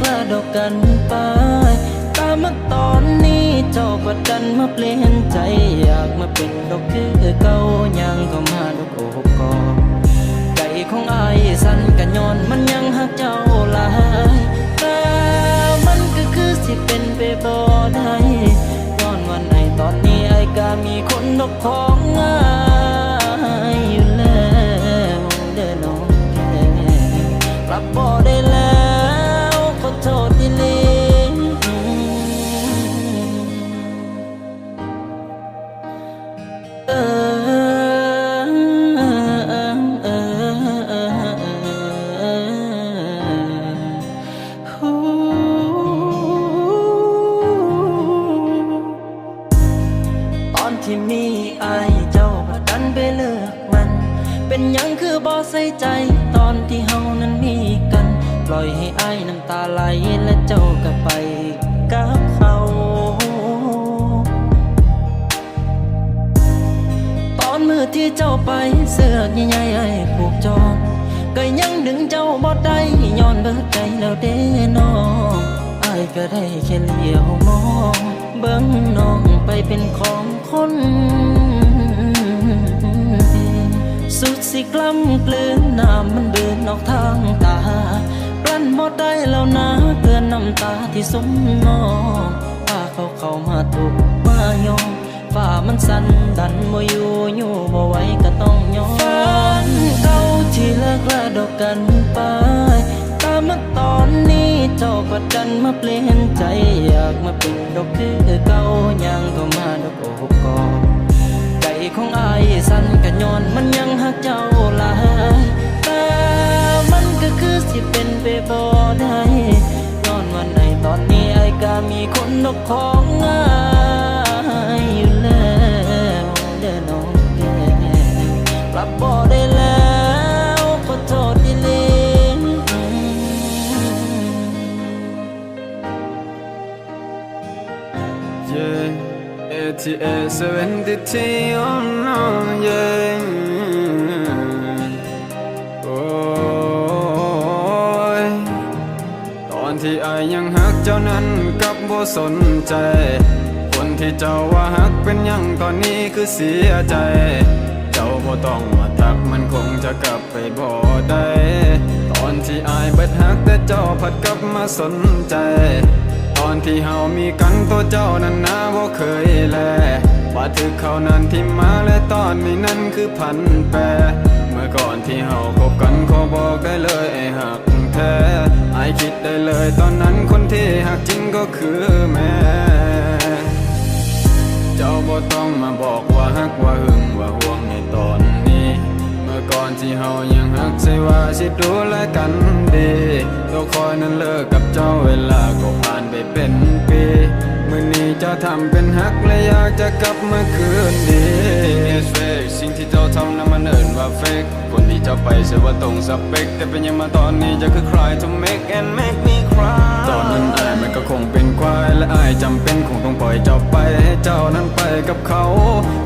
กลาดอกกันไปตามมาตอนนี้เจ้าก็ดันมาเปลี่ยนใจ อยากมาเป็นดอกคือเก่ายังก็มาดอกโอบกอดใจของอายสั่นกันย้อนมันยังหักเจ้าหลายแต่มันก็คือสิเป็นไปบ่ได้ย้อนวันไหนตอนนี้ไอ้ก็มีคนนกของอายอยู่แล้วเด้อน้องแก่กลับบ่ ที่เจ้าไปเสื้อกใหญ่ๆไอ้ผูกจองก็ยังดึงเจ้าบ่ได้ย้อนเบิดใจแล้วเด้น้องอายก็ได้แค่เลี้ยวมอง เบิ่งน้องไปเป็นของคนสุดสิกล้ำกลืนน้ำมันเดินออกทางตากลั้นบ่ได้แล้วนะเกินน้ำตาที่สมน้องพาเขาเข้ามาถูกมายอม ฝ่ามันสั่นดันบ่อยู่อยู่บ่ไหวก็ต้องยอมฝันเก่าที่เลิกลาดอกกันไปตามมาตอนนี้เจ้าก็ดันมาเปลี่ยนใจอยากมาเป็นดอกคือเก่ายังก็มาดอกโอ้กอใจของอายสั่นกันย้อนมันยังหักเจ้าหลายแต่มันก็คือสิเป็นไปบ่ได้ย้อนวันไหนตอนนี้ไอ้ก็มีคนนกของอาย Yeah, ATA 70T on no, yeah. โอ้ยตอนที่อายยังหักเจ้านั้นกับบ่สนใจ คนที่เจ้าว่าหักเป็นยังตอนนี้คือเสียใจ เจ้าบ่ต้องมาทักมันคงจะกลับไปบ่ได้ ตอนที่อายเบิดหักแต่เจ้าผัดกลับมาสนใจ อนที่เฮามีกันตัวเจ้านั้นนาบ่เคยแลว่าถึกเขานั้นที่มาและตอนนี้นั้นคือพันแปรเมื่อก่อนที่เฮาคบกันขอบอกได้เลยไอ้หักแท้ไอคิดได้เลยตอนนั้นคนที่หักจริงก็คือแม่เจ้าบ่ต้องมาบอกว่าฮักว่าหึงว่าห่วงในตอน ก่อนที่เฮายังฮักใช่ว่าสิดูแลกันดีตัวคอยนั้นเลิกกับเจ้าเวลาก็ผ่านไปเป็นปีมื่อนี้เจ้าทำเป็นฮักและอยากจะกลับมาคืนดี It's fake สิ่งที่เจ้าทำนั้นมันเอิ้นว่า fake คนที่เจ้าไปเสียว่าตรงสเปคแต่เป็นยังมาตอนนี้จะคือ cry to make and make me cry ตอนนั้นอายมันก็คงเป็นควายและอายจำเป็นคงต้องปล่อยเจ้าไปให้เจ้านั้นไปกับเขา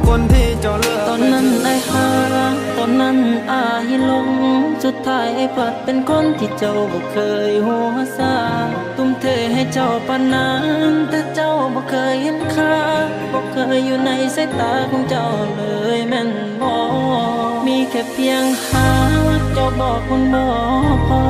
คนที่เจ้าเลือกตอนนั้นไอ้หาตอนนั้นอายหลง สุดท้ายไอ้พลัดเป็นคนที่เจ้าบ่เคยหัวซาตุ้มเทให้เจ้าปานนั้นแต่เจ้าบ่เคยเห็นค่าบ่เคยอยู่ในสายตาของเจ้าเลยแม่นบ่มีแค่เพียงหาเจ้าบอกคนบ่พอ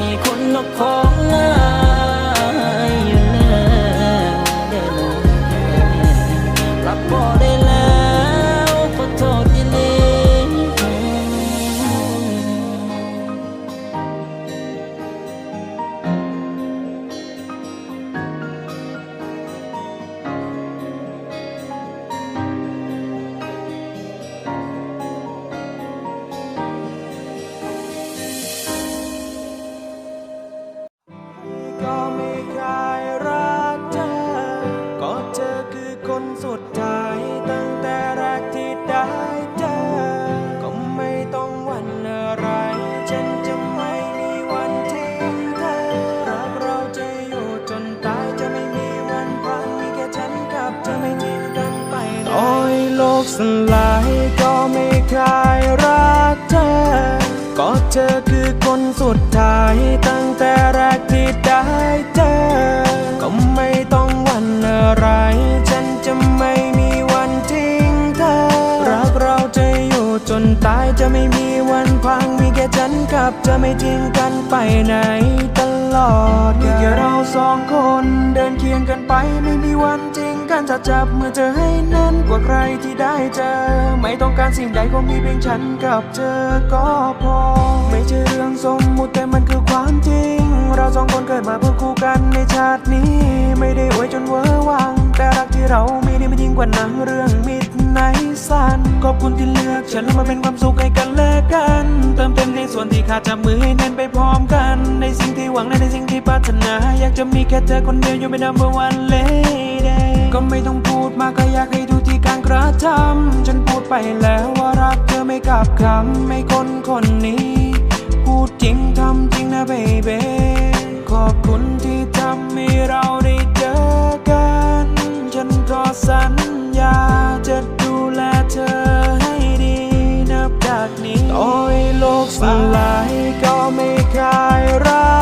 มีคนนกของงา ลายก็ไม่คลายรักเธอ ก็เธอคือคนสุดท้ายตั้งแต่แรกที่ได้เจอ ก็ไม่ต้องหวันอะไร ฉันจะไม่มีวันทิ้งเธอ รักเราจะอยู่จนตายจะไม่มีวันพังมีแค่ฉันกับเธอไม่ทิ้งกันไปไหนตลอดมีแค่เราสองคนเดินเคียงกันไปไม่มีวัน กันจะจับมือเธอให้แน่นกว่าใครที่ได้เจอ ไม่ต้องการสิ่งใดก็มีเพียงฉันกับเธอก็พอ ไม่ใช่เรื่องสมมุติแต่มันคือความจริง เราสองคนเกิดมาเพื่อคู่กันในชาตินี้ ไม่ได้อวยจนเวอร์วัง แต่รักที่เรามีนี่มันยิ่งกว่าหนังเรื่องมี ดในสันขอบคุณที่เลือกฉันแล้วมาเป็นความสุขให้กันและกัน เติมเต็มในส่วนที่ขาดจับมือให้แน่นไปพร้อมกัน ในสิ่งที่หวังและในสิ่งที่ปรารถนา อยากจะมีแค่เธอคนเดียวอยู่เป็น number one lady ก็ไม่ต้องพูดมากก็อยากให้ดูที่การกระทำฉันพูดไปแล้วว่ารักเธอไม่กลับคำไม่คนคนนี้ พูดจริงทำจริงนะ baby ขอบคุณที่ทำให้เราได้เจอกัน ฉันก็สัญญาจะ เธอให้ดีนับจากนี้ต่อให้โลกสลายก็ไม่คลายรัก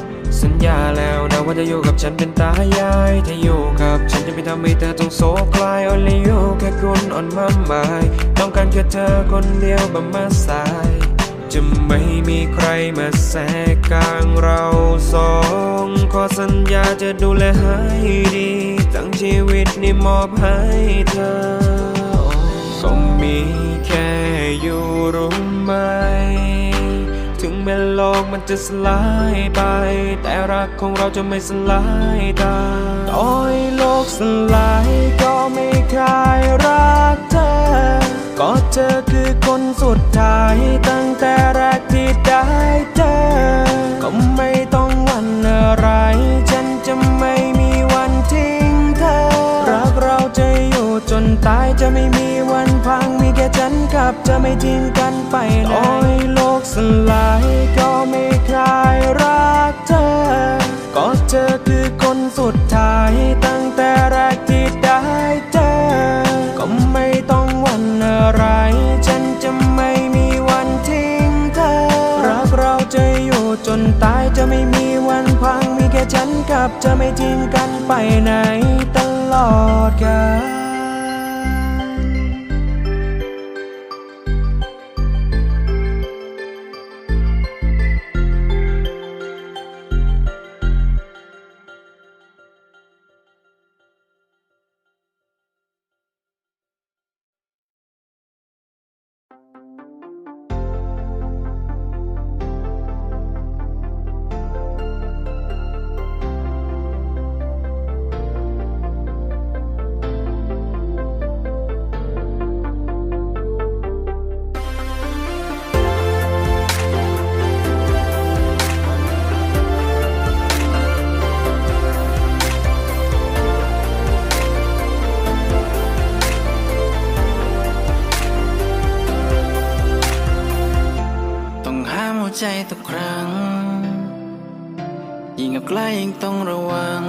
สัญญาแล้วนะว่าจะอยู่กับฉันเป็นตายาย ถ้าอยู่กับฉันจะไม่ทำให้เธอต้องโศกลาย only you แค่คุณอ่อนมาหมายต้องการแค่เธอคนเดียวบำมาสาย จะไม่มีใครมาแทรกกลางเราสองขอสัญญาจะดูแลให้ดีทั้งชีวิตนี่มอบให้เธอก็มีแค่อยู่รู้ไหม ม้โลกมันจะสลายไป แต่รักของเราจะไม่สลายตาต่อให้โลกสลายก็ไม่คลายรักเธอ ก็เธอคือคนสุดท้ายตั้งแต่แรกที่ได้เจอ ก็ไม่ต้องหวันอะไร ฉันจะไม่มีวันทิ้งเธอ รักเราจะอยู่จนตายจะไม่มีวันพัง ฉันกับเธอไม่ทิ้งกันไปไหน่อให้โลกสลายก็ไม่คลายรักเธอ ก็เธอคือคนสุดท้ายตั้งแต่แรกที่ได้เจอ ก็ไม่ต้องหวันอะไร ฉันจะไม่มีวันทิ้งเธอ รักเราจะอยู่จนตายจะไม่มีวันพังมีแค่ฉันกับเธอไม่ทิ้งกันไปไหนตลอดกาล ใจทุกครั้ง ยิ่งกับใกล้ยิ่งต้องระวัง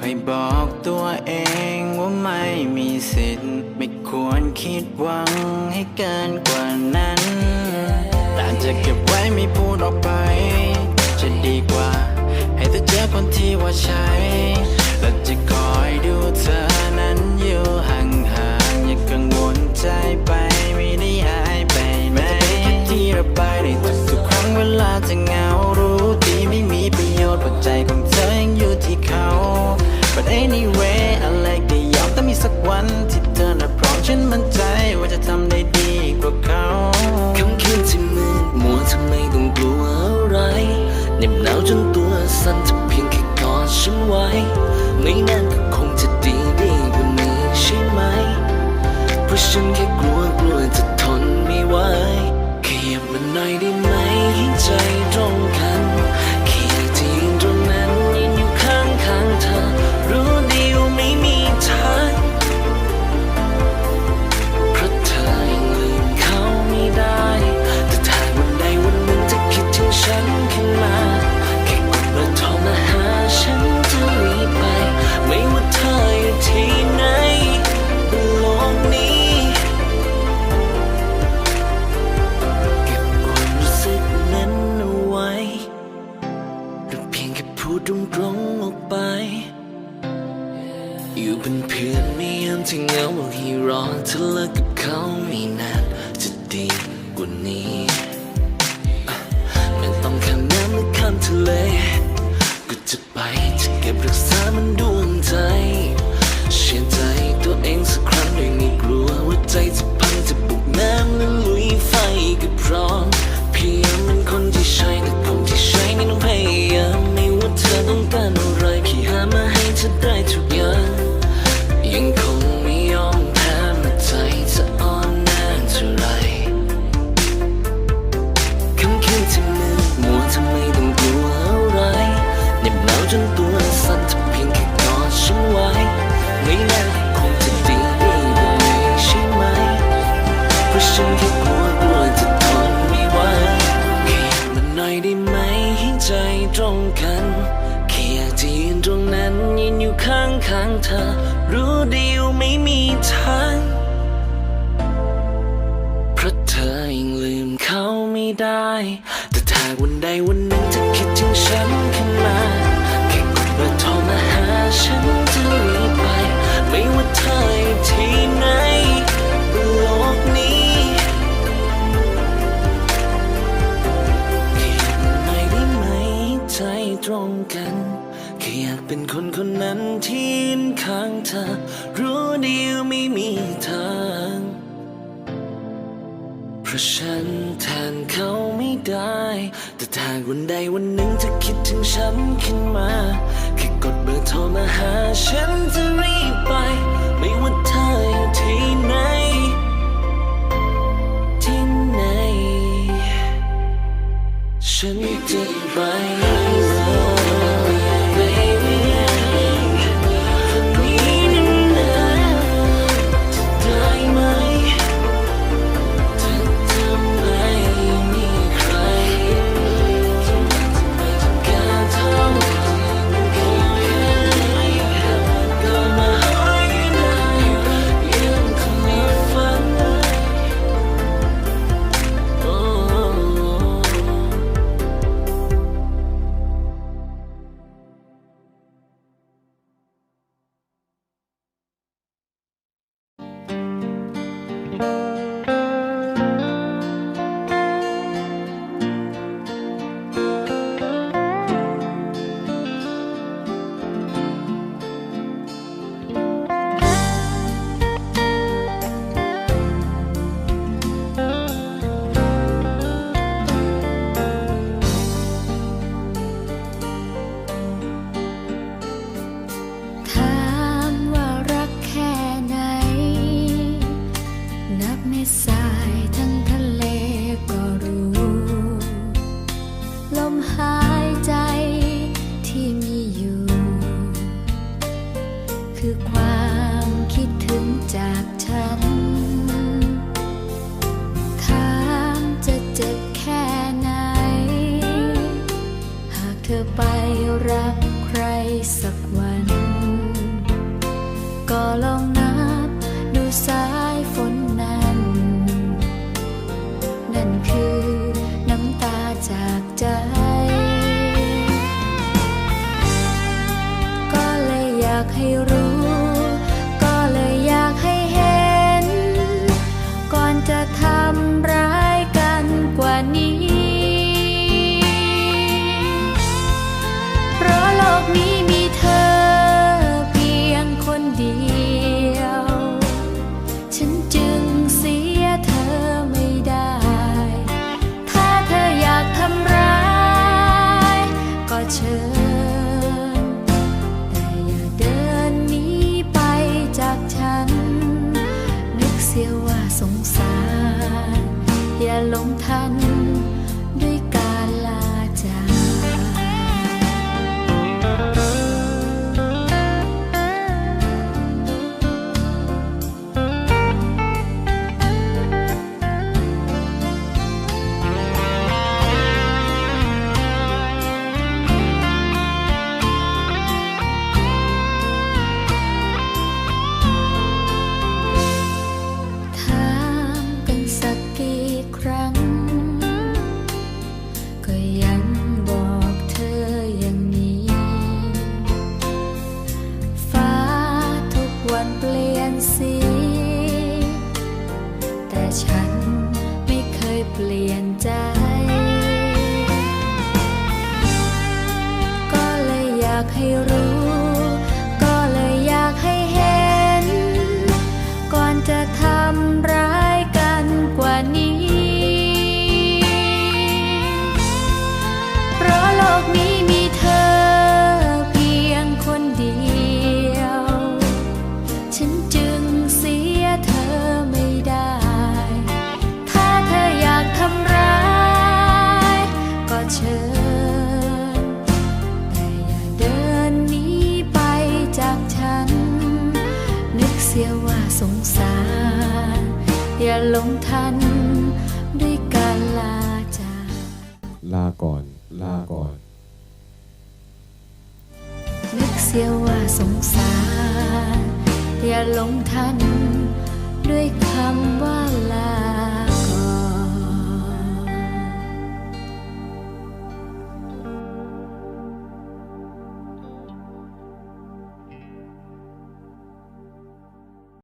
คอยบอกตัวเองว่าไม่มีสิทธิ์ ไม่ควรคิดหวังให้เกินกว่านั้น แต่จะเก็บไว้ไม่พูดออกไป จะดีกว่า ให้เธอเจอคนที่ว่าใช่และจะคอยดูเธอนั้นอยู่ห่างๆอย่ากังวลใจไปไม่ได้หายไปไหนที่ระบายได้ทุก เวลาจะเหงารู้ดีไม่มีประโยชน์ปัจจัยของเธอยังอยู่ที่เขา But anyway อะไรก็ยอมแต่มีสักวันที่เธอน่ะพร้อมฉันมั่นใจว่าจะทำได้ดีกว่าเขาคำคืนที่มืดมัวทำไมต้องกลัวอะไรเหน็บหนาวจนตัวสั่นจะเพียงแค่กอดฉันไว้ ที่เงาที่รอเธอเลิกกับเขาไม่นานจะดีกว่านี้ไม่ต้องข้ามน้ำหรือข้ามทะเล ก็จะไป กันแค่อยากเป็นคนคนนั้นที่ยืนข้างเธอ รู้ดีวไม่มีทาง เพราะฉันแทนเขาไม่ได้ แต่ถ้าวันใดวันหนึ่งเธอคิดถึงฉันขึ้นมา แค่กดเบอร์โทรมาหาฉันจะรี รักใครสักวัน ก็ลอง ให้รู้ ลงทัน ด้วยการลาจากลาก่อน ลาก่อน นึกเสียว่าสงสาร อย่าลงทันด้วย